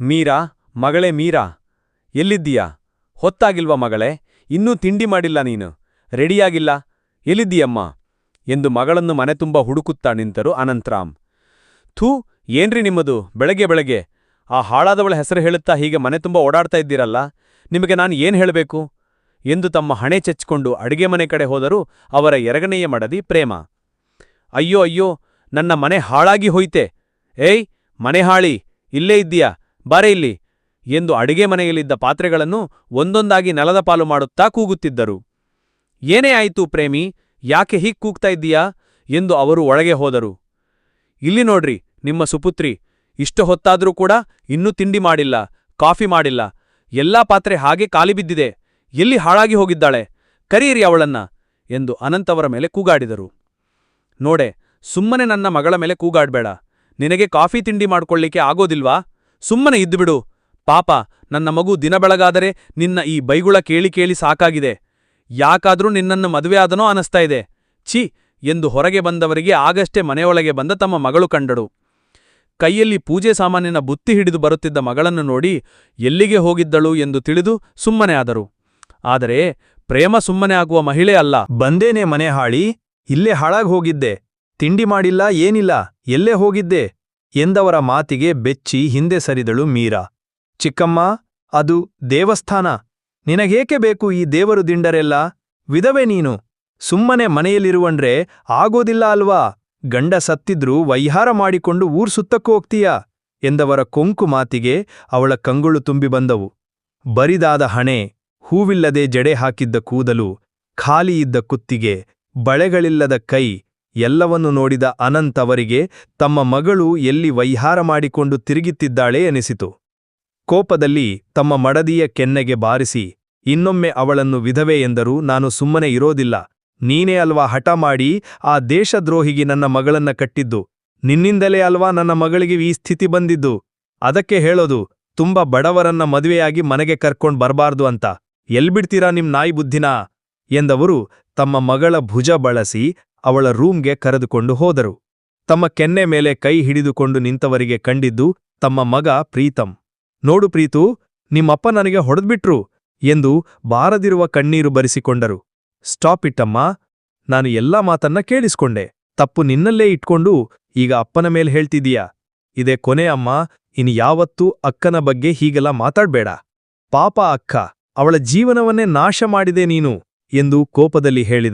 ಮೀರಾ, ಮಗಳೇ ಮೀರಾ, ಎಲ್ಲಿದ್ದೀಯಾ? ಹೊತ್ತಾಗಿಲ್ವಾ ಮಗಳೇ? ಇನ್ನೂ ತಿಂಡಿ ಮಾಡಿಲ್ಲ ನೀನು. ರೆಡಿಯಾಗಿಲ್ಲ? ಎಲ್ಲಿದ್ದೀಯಮ್ಮ? ಎಂದು ಮಗಳನ್ನು ಮನೆ ತುಂಬ ಹುಡುಕುತ್ತಾ ನಿಂತರು ಅನಂತರಾಮ್. ಥೂ, ಏನ್ರಿ ನಿಮ್ಮದು? ಬೆಳಗ್ಗೆ ಬೆಳಗ್ಗೆ. ಆ ಹಾಳಾದವಳ ಹೆಸರು ಹೇಳುತ್ತಾ ಹೀಗೆ ಮನೆ ತುಂಬ ಓಡಾಡ್ತಾ ಇದ್ದೀರಲ್ಲ? ನಿಮಗೆ ನಾನು ಏನು ಹೇಳಬೇಕು? ಎಂದು ತಮ್ಮ ಹಣೆ ಚೆಚ್ಚಿಕೊಂಡು ಅಡಿಗೆ ಮನೆ ಕಡೆ ಹೋದರೂ ಅವರ ಎರಗನೆಯ ಮಡದಿ ಪ್ರೇಮ. ಅಯ್ಯೋ ಅಯ್ಯೋ, ನನ್ನ ಮನೆ ಹಾಳಾಗಿ ಹೋಯ್ತೆ. ಏಯ್, ಮನೆ ಹಾಳಿ, ಇಲ್ಲೇ ಇದ್ದೀಯಾ? ಬಾರೆ ಇಲ್ಲಿ. ಎಂದು ಅಡಿಗೆ ಮನೆಯಲ್ಲಿದ್ದ ಪಾತ್ರೆಗಳನ್ನು ಒಂದೊಂದಾಗಿ ನೆಲದ ಪಾಲು ಮಾಡುತ್ತಾ ಕೂಗುತ್ತಿದ್ದರು. ಏನೇ ಆಯಿತು ಪ್ರೇಮಿ, ಯಾಕೆ ಹೀಗ್ ಕೂಗ್ತಾ ಇದ್ದೀಯಾ? ಎಂದು ಅವರು ಒಳಗೆ ಹೋದರು. ಇಲ್ಲಿ ನೋಡ್ರಿ, ನಿಮ್ಮ ಸುಪುತ್ರಿ, ಇಷ್ಟು ಹೊತ್ತಾದರೂ ಕೂಡ ಇನ್ನೂ ತಿಂಡಿ ಮಾಡಿಲ್ಲ, ಕಾಫಿ ಮಾಡಿಲ್ಲ. ಎಲ್ಲಾ ಪಾತ್ರೆ ಹಾಗೆ ಖಾಲಿ ಬಿದ್ದಿದೆ. ಎಲ್ಲಿ ಹಾಳಾಗಿ ಹೋಗಿದ್ದಾಳೆ? ಕರೀರಿ ಅವಳನ್ನ, ಎಂದು ಅನಂತವರ ಮೇಲೆ ಕೂಗಾಡಿದರು. ನೋಡೆ, ಸುಮ್ಮನೆ ನನ್ನ ಮಗಳ ಮೇಲೆ ಕೂಗಾಡ್ಬೇಡ. ನಿನಗೆ ಕಾಫಿ ತಿಂಡಿ ಮಾಡ್ಕೊಳ್ಳಿಕ್ಕೆ ಆಗೋದಿಲ್ವಾ? ಸುಮ್ಮನೆ ಇದ್ದುಬಿಡು. ಪಾಪ, ನನ್ನ ಮಗು ದಿನ ಬೆಳಗಾದರೆ ನಿನ್ನ ಈ ಬೈಗುಳ ಕೇಳಿ ಕೇಳಿ ಸಾಕಾಗಿದೆ. ಯಾಕಾದರೂ ನಿನ್ನನ್ನು ಮದುವೆ ಆದನೋ ಅನಸ್ತಾ ಇದೆ. ಛೀ, ಎಂದು ಹೊರಗೆ ಬಂದವರಿಗೆ ಆಗಷ್ಟೇ ಮನೆಯೊಳಗೆ ಬಂದ ತಮ್ಮ ಮಗಳು ಕಂಡಳು. ಕೈಯಲ್ಲಿ ಪೂಜೆ ಸಾಮಾನಿನ ಬುತ್ತಿ ಹಿಡಿದು ಬರುತ್ತಿದ್ದ ಮಗಳನ್ನು ನೋಡಿ ಎಲ್ಲಿಗೆ ಹೋಗಿದ್ದಳು ಎಂದು ತಿಳಿದು ಸುಮ್ಮನೆ ಆದರು. ಆದರೆ ಪ್ರೇಮ ಸುಮ್ಮನೆ ಆಗುವ ಮಹಿಳೆ ಅಲ್ಲ. ಬಂದೇನೆ ಮನೆ ಹಾಳಿ, ಇಲ್ಲೇ ಹಾಳಾಗ್ ಹೋಗಿದ್ದೆ. ತಿಂಡಿ ಮಾಡಿಲ್ಲ, ಏನಿಲ್ಲ, ಎಲ್ಲೇ ಹೋಗಿದ್ದೆ. ಎಂದವರ ಮಾತಿಗೆ ಬೆಚ್ಚಿ ಹಿಂದೆ ಸರಿದಳು ಮೀರಾ. ಚಿಕ್ಕಮ್ಮ, ಅದು ದೇವಸ್ಥಾನ. ನಿನಗೇಕೆ ಬೇಕು ಈ ದೇವರು ದಿಂಡರೆಲ್ಲ? ವಿಧವೆ ನೀನು. ಸುಮ್ಮನೆ ಮನೆಯಲ್ಲಿರುವಂಡ್ರೆ ಆಗೋದಿಲ್ಲ ಅಲ್ವಾ? ಗಂಡ ಸತ್ತಿದ್ರೂ ವೈಹಾರ ಮಾಡಿಕೊಂಡು ಊರ್ ಸುತ್ತಕ್ಕೂ ಹೋಗ್ತೀಯಾ? ಎಂದವರ ಕೊಂಕು ಮಾತಿಗೆ ಅವಳ ಕಂಗುಳು ತುಂಬಿ ಬಂದವು. ಬರಿದಾದ ಹಣೆ, ಹೂವಿಲ್ಲದೆ ಜಡೆ ಹಾಕಿದ್ದ ಕೂದಲು ಖಾಲಿಯಿದ್ದ ಕುತ್ತಿಗೆ, ಬಳೆಗಳಿಲ್ಲದ ಕೈ ಎಲ್ಲವನ್ನು ನೋಡಿದ ಅನಂತ್ ಅವರಿಗೆ, ತಮ್ಮ ಮಗಳು ಎಲ್ಲಿ ವೈಹಾರ ಮಾಡಿಕೊಂಡು ತಿರುಗಿತ್ತಿದ್ದಾಳೆ ಎನಿಸಿತು. ಕೋಪದಲ್ಲಿ ತಮ್ಮ ಮಡದಿಯ ಕೆನ್ನೆಗೆ ಬಾರಿಸಿ, ಇನ್ನೊಮ್ಮೆ ಅವಳನ್ನು ವಿಧವೆ ಎಂದರೂ ನಾನು ಸುಮ್ಮನೆ ಇರೋದಿಲ್ಲ, ನೀನೇ ಅಲ್ವಾ ಹಠ ಮಾಡಿ ಆ ದೇಶದ್ರೋಹಿಗೆ ನನ್ನ ಮಗಳನ್ನ ಕಟ್ಟಿದ್ದು, ನಿನ್ನಿಂದಲೇ ಅಲ್ವಾ ನನ್ನ ಮಗಳಿಗೆ ಈ ಸ್ಥಿತಿ ಬಂದಿದ್ದು, ಅದಕ್ಕೆ ಹೇಳೋದು, ತುಂಬ ಬಡವರನ್ನ ಮದುವೆಯಾಗಿ ಮನೆಗೆ ಕರ್ಕೊಂಡ್ ಬರಬಾರ್ದು ಅಂತ, ಎಲ್ಬಿಡ್ತೀರಾ ನಿಮ್ ನಾಯಿ ಬುದ್ಧಿನಾ, ಎಂದವರು ತಮ್ಮ ಮಗಳ ಭುಜ ಬಳಸಿ ಅವಳ ರೂಮ್ಗೆ ಕರೆದುಕೊಂಡು ಹೋದರು. ತಮ್ಮ ಕೆನ್ನೆ ಮೇಲೆ ಕೈ ಹಿಡಿದುಕೊಂಡು ನಿಂತವರಿಗೆ ಕಂಡಿದ್ದು, ತಮ್ಮ ಮಗ ಪ್ರೀತಂ. ನೋಡು ಪ್ರೀತು, ನಿಮ್ಮಪ್ಪ ನನಗೆ ಹೊಡೆದ್ಬಿಟ್ರು ಎಂದು ಬಾರದಿರುವ ಕಣ್ಣೀರು ಬರಿಸಿಕೊಂಡರು. ಸ್ಟಾಪ್ ಇಟ್ಟಮ್ಮ, ನಾನು ಎಲ್ಲಾ ಮಾತನ್ನ ಕೇಳಿಸ್ಕೊಂಡೆ. ತಪ್ಪು ನಿನ್ನಲ್ಲೇ ಇಟ್ಕೊಂಡು ಈಗ ಅಪ್ಪನ ಮೇಲೆ ಹೇಳ್ತಿದೀಯಾ ಇದೇ ಕೊನೆ ಅಮ್ಮ ಇನ್ ಯಾವತ್ತೂ ಅಕ್ಕನ ಬಗ್ಗೆ ಹೀಗೆಲ್ಲ ಮಾತಾಡ್ಬೇಡ. ಪಾಪ ಅಕ್ಕ, ಅವಳ ಜೀವನವನ್ನೇ ನಾಶ ಮಾಡಿದೆ ನೀನು ಎಂದು ಕೋಪದಲ್ಲಿ ಹೇಳಿದ.